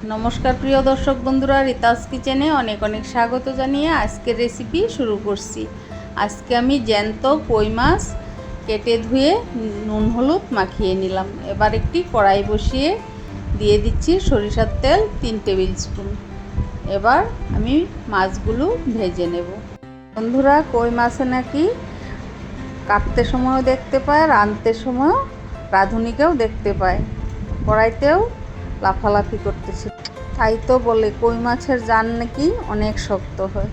নমস্কার প্রিয় দর্শক বন্ধুরা, রিতাস কিচেনে অনেক অনেক স্বাগত জানিয়ে আজকের রেসিপি শুরু করছি। আজকে আমি জ্যান্ত কই মাছ কেটে ধুয়ে নুন হলুদ মাখিয়ে নিলাম। এবার একটি কড়াই বসিয়ে দিয়ে দিচ্ছি সরিষার তেল তিন টেবিল স্পুন। এবার আমি মাছগুলো ভেজে নেব। বন্ধুরা, কই মাছে নাকি কাটতে সময়ও দেখতে পায় রাঁধতে সময়ও রাঁধুনিকেও দেখতে পায়। কড়াইতেও লাফালাফি করতেছে। তাই তো বলে, কই মাছের জান নাকি অনেক শক্ত হয়।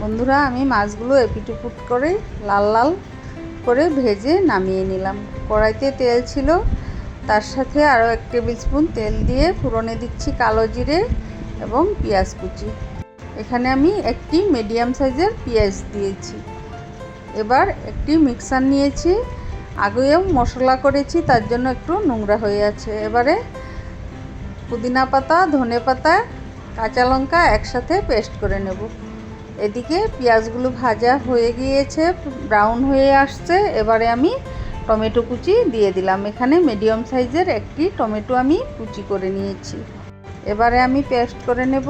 বন্ধুরা, আমি মাছগুলো এপিটুপুট করে লাল লাল করে ভেজে নামিয়ে নিলাম। কড়াইতে তেল ছিল, তার সাথে আরও এক টেবিল স্পুন তেল দিয়ে ফুরনে দিচ্ছি কালো জিরে এবং পেঁয়াজ কুচি। এখানে আমি একটি মিডিয়াম সাইজের পেঁয়াজ দিয়েছি। এবার একটি মিক্সার নিয়েছি, আগেও মশলা করেছি, তার জন্য একটু নোংরা হয়ে আছে। এবারে পুদিনা পাতা, ধনে পাতা, কাঁচা লঙ্কা একসাথে পেস্ট করে নেব। এদিকে পেঁয়াজগুলো ভাজা হয়ে গিয়েছে, ব্রাউন হয়ে আসছে। এবারে আমি টমেটো কুচি দিয়ে দিলাম। এখানে মিডিয়াম সাইজের একটি টমেটো আমি কুচি করে নিয়েছি। এবারে আমি পেস্ট করে নেব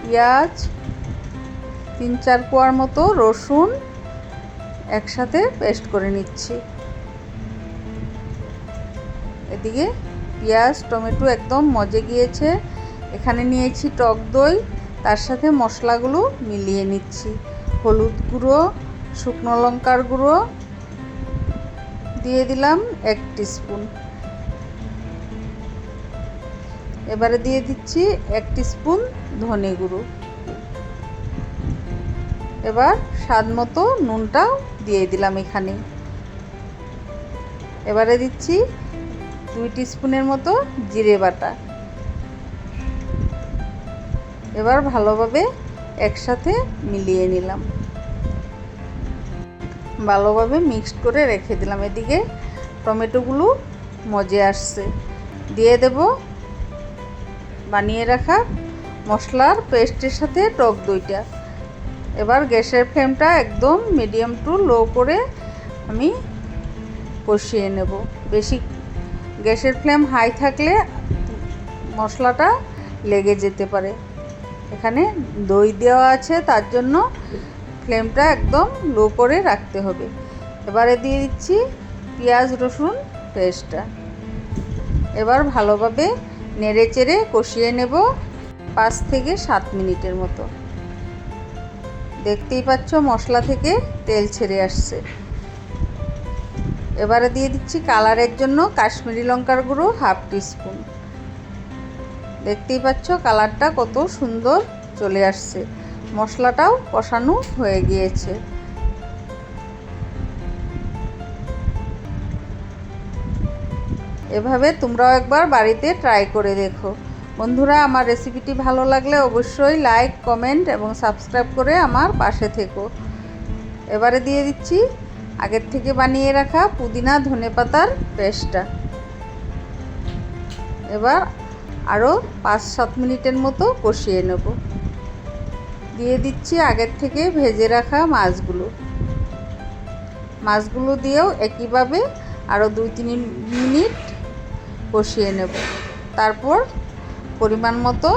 পেঁয়াজ, তিন চার কোয়ার মতো রসুন একসাথে পেস্ট করে নিচ্ছি। এদিকে পেঁয়াজ, টমেটো একদম মজে গিয়েছে। এখানে নিয়েছি টক দই, তার সাথে মশলাগুলো মিলিয়ে নিচ্ছি। হলুদ গুঁড়ো, শুকনো লঙ্কার গুঁড়ো, দিয়ে দিলাম এক স্পুন এবারে দিয়ে দিচ্ছি এক স্পুন ধনে গুঁড়ো। এবার স্বাদ মতো নুনটাও দিয়ে দিলাম এখানে। এবারে দিচ্ছি দুই স্পুনের মতো জিরে বাটা। এবার ভালোভাবে একসাথে মিলিয়ে নিলাম। ভালোভাবে মিক্সড করে রেখে দিলাম। এদিকে টমেটোগুলো মজে আসছে। দিয়ে দেব বানিয়ে রাখা মশলার পেস্টের সাথে টক দইটা। এবার গ্যাসের ফ্লেমটা একদম মিডিয়াম টু লো করে আমি কষিয়ে নেব। বেশি গ্যাসের ফ্লেম হাই থাকলে মশলাটা লেগে যেতে পারে। এখানে দই দেওয়া আছে, তার জন্য ফ্লেমটা একদম লো করে রাখতে হবে। এবারে দিয়ে দিচ্ছি পেঁয়াজ, রসুন পেস্টটা। এবার ভালোভাবে নেড়ে চেড়ে কষিয়ে নেব পাঁচ থেকে সাত মিনিটের মতো। দেখতেই পাচ্ছ মশলা থেকে তেল ছেড়ে আসছে। এবারে দিয়ে দিচ্ছি কালারের জন্য কাশ্মীরি লঙ্কার গুঁড়ো হাফ টিস্পুন। দেখতেই পাচ্ছ কালারটা কত সুন্দর চলে আসছে। মশলাটাও কষানো হয়ে গিয়েছে। এভাবে তোমরাও একবার বাড়িতে ট্রাই করে দেখো। বন্ধুরা, আমার রেসিপিটি ভালো লাগলে অবশ্যই লাইক, কমেন্ট এবং সাবস্ক্রাইব করে আমার পাশে থেকো। এবারে দিয়ে দিচ্ছি আগের থেকে বানিয়ে রাখা পুদিনা ধনে পাতার পেস্টটা। এবার আরও পাঁচ সাত মিনিটের মতো কষিয়ে নেব। দিয়ে দিচ্ছি আগের থেকে ভেজে রাখা মাছগুলো। মাছগুলো দিয়েও একইভাবে আরও দুই তিন মিনিট কষিয়ে নেব। তারপর পরিমাণ মতো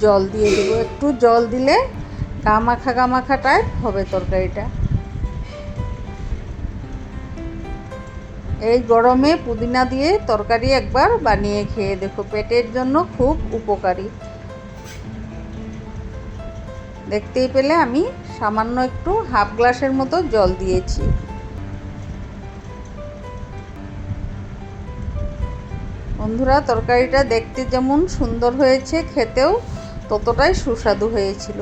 জল দিয়ে দেবো। একটু জল দিলে গামাখা গামাখা টাইপ হবে তরকারিটা। এই গরমে পুদিনা দিয়ে তরকারি একবার বানিয়ে খেয়ে দেখো, পেটের জন্য খুব উপকারী। দেখতেই পেলে আমি সামান্য একটু হাফ গ্লাসের মতো জল দিয়েছি। বন্ধুরা, তরকারিটা দেখতে যেমন সুন্দর হয়েছে, খেতেও ততটাই সুস্বাদু হয়েছিল।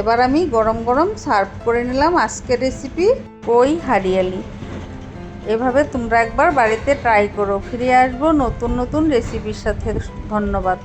এবার আমি গরম গরম সার্ভ করে নিলাম আজকের রেসিপি কই হারিয়ালি। এভাবে তোমরা একবার বাড়িতে ট্রাই করো। ফিরে আসব নতুন নতুন রেসিপির সাথে। ধন্যবাদ।